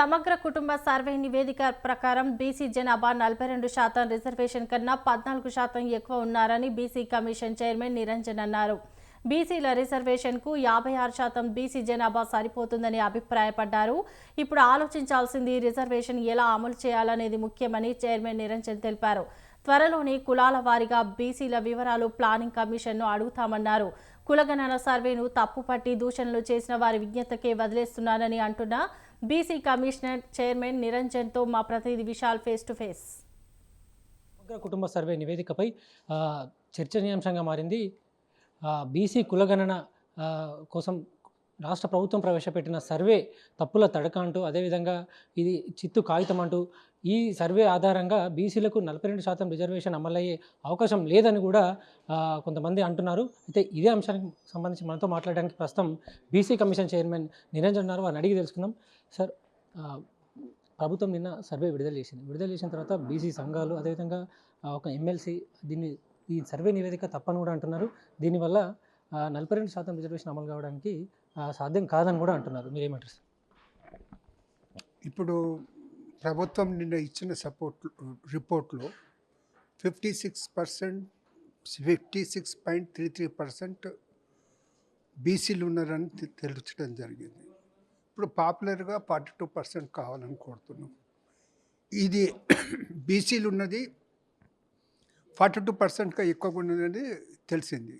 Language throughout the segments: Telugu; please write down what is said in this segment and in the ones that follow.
సమగ్ర కుటుంబ సర్వే నివేదిక ప్రకారం బీసీ జనాభా నలభై రెండు శాతం రిజర్వేషన్ కన్నా పద్నాలుగు శాతం ఎక్కువ ఉన్నారని బీసీ కమిషన్ చైర్మన్ నిరంజన్ అన్నారు. బీసీల రిజర్వేషన్కు యాభై ఆరు శాతం బీసీ జనాభా సరిపోతుందని అభిప్రాయపడ్డారు. ఇప్పుడు ఆలోచించాల్సింది రిజర్వేషన్ ఎలా అమలు చేయాలనేది ముఖ్యమని చైర్మన్ నిరంజన్ తెలిపారు. త్వరలోనే కులాల వారీగా బీసీల వివరాలు ప్లానింగ్ కమిషన్ను అడుగుతామన్నారు. కులగణన సర్వేను తప్పుపట్టి దూషణలు చేసిన వారి విజ్ఞతకే వదిలేస్తున్నానని అంటున్న బీసీ కమిషనర్ చైర్మన్ నిరంజన్తో మా ప్రతినిధి విశాల్ ఫేస్ టు ఫేస్. కుటుంబ సర్వే నివేదికపై చర్చనీయాంశంగా మారింది. బీసీ కులగణన కోసం రాష్ట్ర ప్రభుత్వం ప్రవేశపెట్టిన సర్వే తప్పుల తడక అంటూ అదేవిధంగా ఇది చిత్తు కాగితం అంటూ ఈ సర్వే ఆధారంగా బీసీలకు నలభై రెండు శాతం రిజర్వేషన్ అమలయ్యే అవకాశం లేదని కూడా కొంతమంది అంటున్నారు. అయితే ఇదే అంశానికి సంబంధించి మనతో మాట్లాడడానికి ప్రస్తుతం బీసీ కమిషన్ చైర్మన్ నిరంజన్ ఉన్నారు. వారిని అడిగి తెలుసుకుందాం. సార్ ప్రభుత్వం నిన్న సర్వే విడుదల చేసింది. విడుదల చేసిన తర్వాత బీసీ సంఘాలు అదేవిధంగా ఒక ఎమ్మెల్సీ దీన్ని ఈ సర్వే నివేదిక తప్పని కూడా అంటున్నారు. దీనివల్ల నలభై రెండు శాతం రిజర్వేషన్ అమలు కావడానికి సాధ్యం కాదని కూడా అంటున్నారు. మీరేమంటారు సార్? ఇప్పుడు ప్రభుత్వం నిన్న ఇచ్చిన సపోర్ట్ రిపోర్ట్లో fifty six percent fifty six point three three percent బీసీలు ఉన్నారని తెలుచడం జరిగింది. ఇప్పుడు పాపులర్గా ఫార్టీ టూ పర్సెంట్ కావాలని కోరుతున్నాం. ఇది బీసీలు ఉన్నది ఫార్టీ టూ పర్సెంట్గా ఎక్కువగా ఉన్నదని తెలిసింది.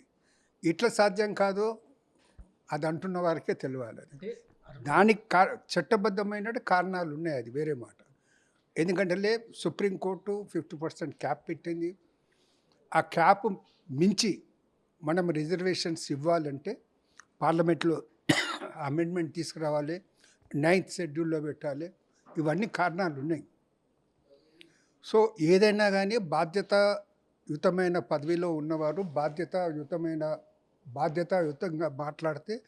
ఇట్లా సాధ్యం కాదో అది అంటున్న వారికే తెలియాలి అది. దానికి కా చట్టబద్ధమైన కారణాలు ఉన్నాయి అది వేరే మాట. ఎందుకంటే లే సుప్రీంకోర్టు ఫిఫ్టీ పర్సెంట్ క్యాప్ పెట్టింది. ఆ క్యాప్ మించి మనం రిజర్వేషన్స్ ఇవ్వాలంటే పార్లమెంట్లో అమెండ్మెంట్ తీసుకురావాలి నైన్త్ షెడ్యూల్లో పెట్టాలి ఇవన్నీ కారణాలు ఉన్నాయి. సో ఏదైనా కానీ బాధ్యతాయుతమైన పదవిలో ఉన్నవారు బాధ్యతాయుతమైన బాధ్యతాయుతంగా మాట్లాడితే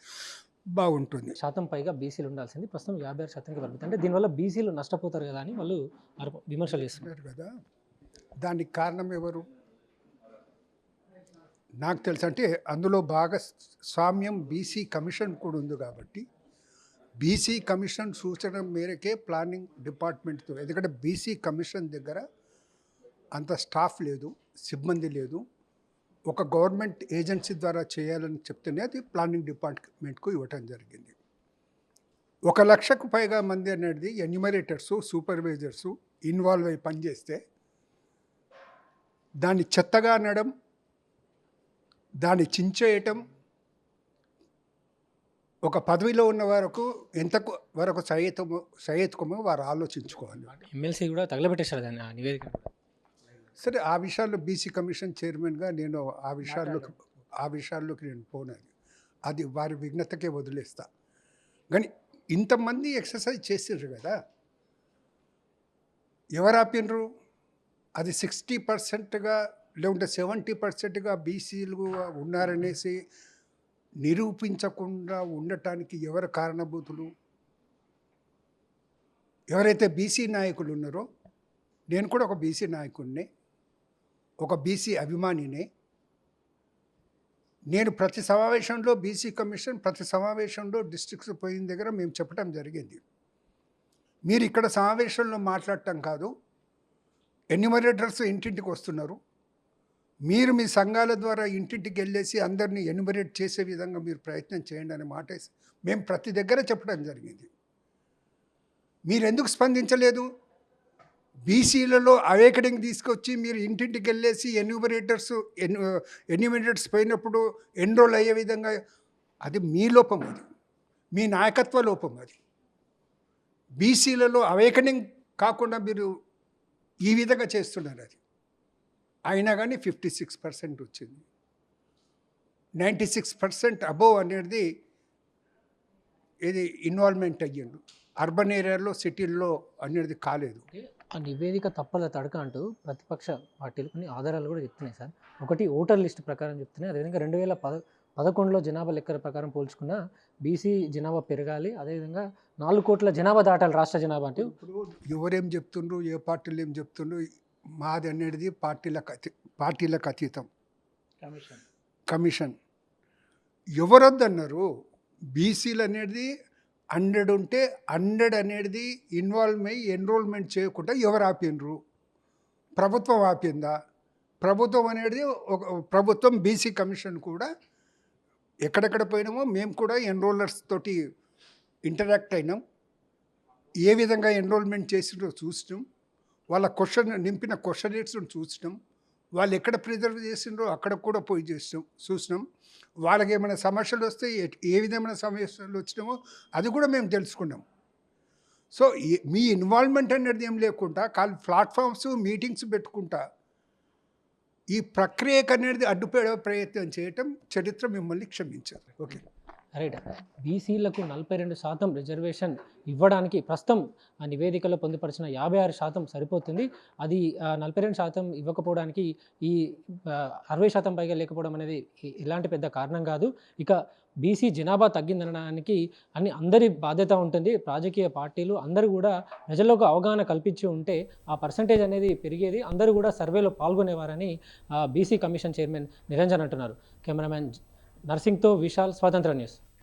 బాగుంటుంది. శాతం పైగా బీసీలు ఉండాల్సింది. ప్రస్తుతం యాభై ఆరు శాతంకి పరిమితం. అంటే దీనివల్ల బీసీలు నష్టపోతారు కదా అని వాళ్ళు విమర్శలు చేస్తున్నారు. కదా. దానికి కారణం ఎవరు? నాకు తెలుసు. అంటే అందులో బాగా స్వామ్యం బీసీ కమిషన్ కూడా ఉంది కాబట్టి బీసీ కమిషన్ సూచన మేరకే ప్లానింగ్ డిపార్ట్మెంట్తో. ఎందుకంటే బీసీ కమిషన్ దగ్గర అంత స్టాఫ్ లేదు సిబ్బంది లేదు. ఒక గవర్నమెంట్ ఏజెన్సీ ద్వారా చేయాలని చెప్తేనే అది ప్లానింగ్ డిపార్ట్మెంట్కు ఇవ్వటం జరిగింది. ఒక లక్షకు పైగా మంది అనేది ఎన్యుమరేటర్సు సూపర్వైజర్సు ఇన్వాల్వ్ అయి పనిచేస్తే దాన్ని చెత్తగా అనడం దాన్ని చించేయటం ఒక పదవిలో ఉన్న వరకు ఎంత వరకు సహేతము సహేతుకమో వారు ఆలోచించుకోవాలి. ఎమ్మెల్సీ కూడా తగలబెట్టేశారు దాన్ని ఆ నివేదిక సరే ఆ విషయాల్లో బీసీ కమిషన్ చైర్మన్గా నేను ఆ విషయాల్లోకి ఆ విషయాల్లోకి నేను పోనది అది. వారి విఘ్నతకే వదిలేస్తా. కానీ ఇంతమంది ఎక్సర్సైజ్ చేసిండ్రు కదా. ఎవరు ఆపినరు అది సిక్స్టీ పర్సెంట్గా లేకుంటే సెవెంటీ పర్సెంట్గా బీసీలు ఉన్నారనేసి నిరూపించకుండా ఉండటానికి ఎవరు కారణభూతులు? ఎవరైతే బీసీ నాయకులు ఉన్నారో నేను కూడా ఒక బీసీ నాయకుడిని ఒక బీసీ అభిమానినే నేను ప్రతి సమావేశంలో బీసీ కమిషన్ ప్రతి సమావేశంలో డిస్ట్రిక్ట్స్ పోయిన దగ్గర మేము చెప్పడం జరిగింది. మీరు ఇక్కడ సమావేశంలో మాట్లాడటం కాదు ఎన్యుమరేటర్స్ ఇంటింటికి వస్తున్నారు. మీరు మీ సంఘాల ద్వారా ఇంటింటికి వెళ్ళేసి అందరినీ ఎన్యుమరేట్ చేసే విధంగా మీరు ప్రయత్నం చేయండి అనే మాట వేసి మేము ప్రతి దగ్గర చెప్పడం జరిగింది. మీరు ఎందుకు స్పందించలేదు? బీసీలలో అవేకడింగ్ తీసుకొచ్చి మీరు ఇంటింటికి వెళ్ళేసి ఎన్యూమరేటర్స్ ఎన్ ఎన్యూమరేటర్స్ పోయినప్పుడు ఎన్రోల్ అయ్యే విధంగా అది మీ లోపం అది. మీ నాయకత్వ లోపం అది. బీసీలలో అవేకనింగ్ కాకుండా మీరు ఈ విధంగా చేస్తున్నారు అది. అయినా కానీ ఫిఫ్టీ సిక్స్ పర్సెంట్ వచ్చింది. నైంటీ సిక్స్ పర్సెంట్ అబోవ్ అనేది ఇది ఇన్వాల్వ్మెంట్ అయ్యిండు. అర్బన్ ఏరియాలో సిటీల్లో అనేది కాలేదు. ఆ నివేదిక తప్పల తడక అంటూ ప్రతిపక్ష పార్టీలు కొన్ని ఆధారాలు కూడా చెప్తున్నాయి సార్. ఒకటి ఓటర్ లిస్ట్ ప్రకారం చెప్తున్నాయి. అదేవిధంగా రెండు వేల పద పదకొండులో జనాభా లెక్కల ప్రకారం పోల్చుకున్న బీసీ జనాభా పెరగాలి. అదేవిధంగా నాలుగు కోట్ల జనాభా దాటాలి రాష్ట్ర జనాభా అంటే. ఇప్పుడు ఎవరేం చెప్తుండ్రు ఏ పార్టీలు ఏం చెప్తుండ్రు మాది అనేది పార్టీలకు అతీ పార్టీలకు అతీతం. కమిషన్. ఎవరొద్దన్నారు? బీసీలు అనేది హండ్రెడ్ ఉంటే హండ్రెడ్ అనేది ఇన్వాల్వ్ అయ్యి ఎన్రోల్మెంట్ చేయకుండా ఎవరు ఆపినరు ప్రభుత్వం ఆపిందా? ప్రభుత్వం అనేది ఒక ప్రభుత్వం బీసీ కమిషన్ కూడా ఎక్కడెక్కడ పోయినామో మేము కూడా ఎన్రోలర్స్ తోటి ఇంటరాక్ట్ అయినాం. ఏ విధంగా ఎన్రోల్మెంట్ చేసిండ్రో చూసినాం. వాళ్ళ క్వశ్చన్ నింపిన క్వశ్చనేట్స్ చూసినాం. వాళ్ళు ఎక్కడ ప్రిజర్వ్ చేసిండ్రో అక్కడ కూడా పోయి చేసినాం చూసినాం. వాళ్ళకి ఏమైనా సమస్యలు వస్తే ఏ విధమైన సమస్యలు వచ్చినామో అది కూడా మేము తెలుసుకున్నాం. సో మీ ఇన్వాల్వ్మెంట్ అనేది ఏం లేకుండా కాల్ ప్లాట్ఫామ్స్ మీటింగ్స్ పెట్టుకుంటా ఈ ప్రక్రియకు అనేది అడ్డుపడే ప్రయత్నం చేయటం చరిత్ర మిమ్మల్ని క్షమించాలి. ఓకే. రైట్ బీసీలకు నలభై రెండు శాతం రిజర్వేషన్ ఇవ్వడానికి ప్రస్తుతం ఆ నివేదికలో పొందుపరిచిన యాభై ఆరు శాతం సరిపోతుంది. అది నలభై రెండు శాతం ఇవ్వకపోవడానికి ఈ అరవై శాతం పైగా లేకపోవడం అనేది ఎలాంటి పెద్ద కారణం కాదు. ఇక బీసీ జనాభా తగ్గిందనడానికి అన్ని అందరి బాధ్యత ఉంటుంది. రాజకీయ పార్టీలు అందరూ కూడా ప్రజలకు అవగాహన కల్పించి ఉంటే ఆ పర్సంటేజ్ అనేది పెరిగేది. అందరూ కూడా సర్వేలో పాల్గొనేవారని బీసీ కమిషన్ చైర్మన్ నిరంజన్ అంటున్నారు. కెమెరామ్యాన్ నర్సింగ్తో విశాల్ స్వాతంత్ర న్యూస్